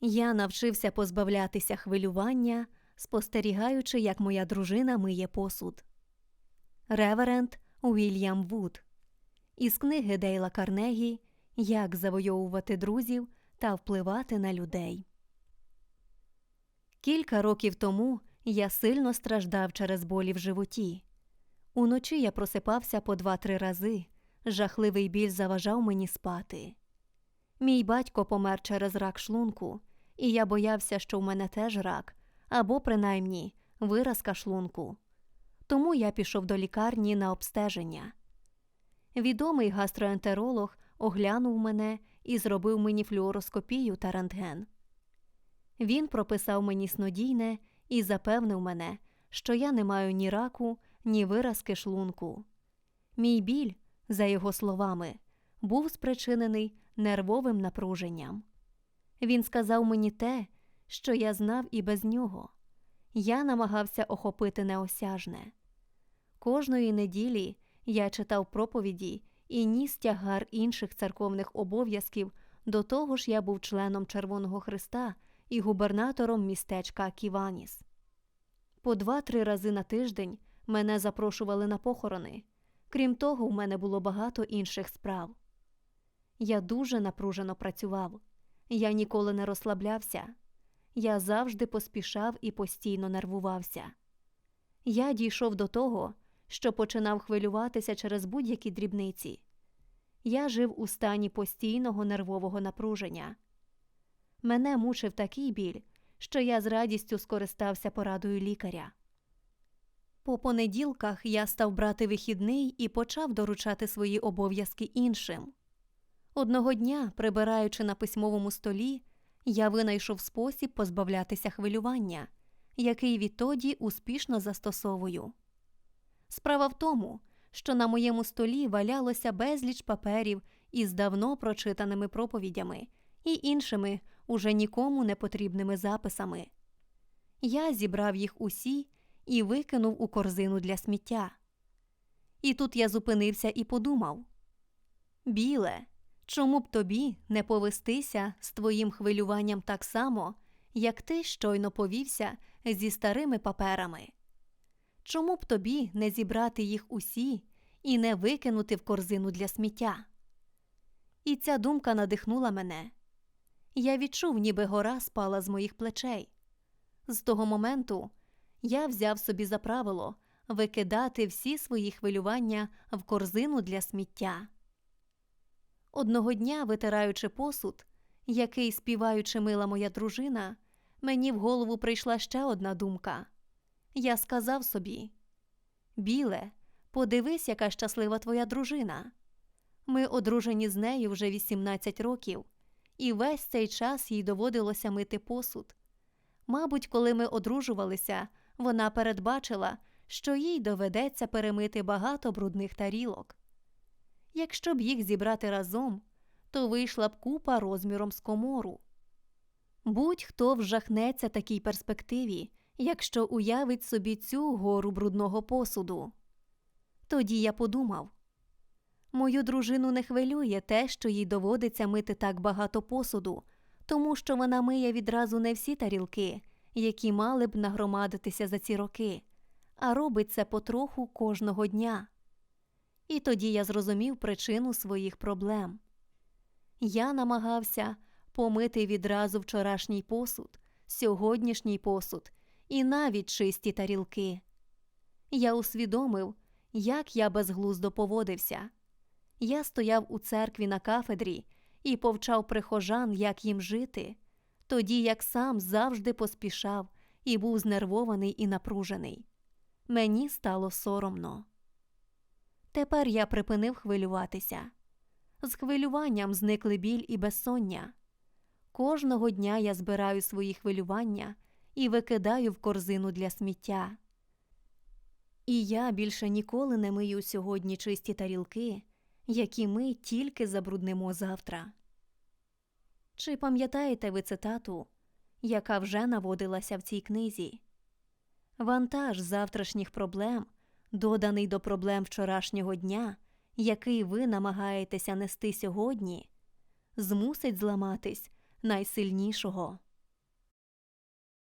Я навчився позбавлятися хвилювання, спостерігаючи, як моя дружина миє посуд. Реверенд Уільям Вуд із книги Дейла Карнегі Як завойовувати друзів та впливати на людей. Кілька років тому я сильно страждав через болі в животі. Уночі я просипався по два-три рази. Жахливий біль заважав мені спати. Мій батько помер через рак шлунку, і я боявся, що в мене теж рак, або, принаймні, виразка шлунку. Тому я пішов до лікарні на обстеження. Відомий гастроентеролог оглянув мене і зробив мені флюороскопію та рентген. Він прописав мені снодійне і запевнив мене, що я не маю ні раку, ні виразки шлунку. Мій біль, за його словами, був спричинений нервовим напруженням. Він сказав мені те, що я знав і без нього. Я намагався охопити неосяжне. Кожної неділі я читав проповіді і ніс тягар інших церковних обов'язків, до того ж я був членом Червоного Христа і губернатором містечка Ківаніс. По два-три рази на тиждень мене запрошували на похорони. Крім того, у мене було багато інших справ. Я дуже напружено працював, я ніколи не розслаблявся, я завжди поспішав і постійно нервувався. Я дійшов до того, що починав хвилюватися через будь-які дрібниці. Я жив у стані постійного нервового напруження. Мене мучив такий біль, що я з радістю скористався порадою лікаря. По понеділках я став брати вихідний і почав доручати свої обов'язки іншим. Одного дня, прибираючи на письмовому столі, я винайшов спосіб позбавлятися хвилювання, який відтоді успішно застосовую. Справа в тому, що на моєму столі валялося безліч паперів із давно прочитаними проповідями і іншими уже нікому не потрібними записами. Я зібрав їх усі і викинув у корзину для сміття. І тут я зупинився і подумав Біле, чому б тобі не повестися з твоїм хвилюванням так само, як ти щойно повівся зі старими паперами? Чому б тобі не зібрати їх усі і не викинути в корзину для сміття? І ця думка надихнула мене. Я відчув, ніби гора спала з моїх плечей. З того моменту я взяв собі за правило викидати всі свої хвилювання в корзину для сміття. Одного дня, витираючи посуд, який, співаючи мила моя дружина, мені в голову прийшла ще одна думка. Я сказав собі Біле, подивись, яка щаслива твоя дружина. Ми одружені з нею вже 18 років, і весь цей час їй доводилося мити посуд. Мабуть, коли ми одружувалися, вона передбачила, що їй доведеться перемити багато брудних тарілок. Якщо б їх зібрати разом, то вийшла б купа розміром з комору. Будь-хто вжахнеться такій перспективі, якщо уявить собі цю гору брудного посуду. Тоді я подумав мою дружину не хвилює те, що їй доводиться мити так багато посуду, тому що вона миє відразу не всі тарілки, які мали б нагромадитися за ці роки, а робить це потроху кожного дня. І тоді я зрозумів причину своїх проблем. Я намагався помити відразу вчорашній посуд, сьогоднішній посуд і навіть чисті тарілки. Я усвідомив, як я безглуздо поводився. Я стояв у церкві на кафедрі і повчав прихожан, як їм жити, тоді як сам завжди поспішав і був знервований і напружений. Мені стало соромно. Тепер я припинив хвилюватися. З хвилюванням зникли біль і безсоння. Кожного дня я збираю свої хвилювання і викидаю в корзину для сміття. І я більше ніколи не мию сьогодні чисті тарілки, які ми тільки забруднимо завтра. Чи пам'ятаєте ви цитату, яка вже наводилася в цій книзі? Вантаж завтрашніх проблем, доданий до проблем вчорашнього дня, який ви намагаєтеся нести сьогодні, змусить зламатись найсильнішого.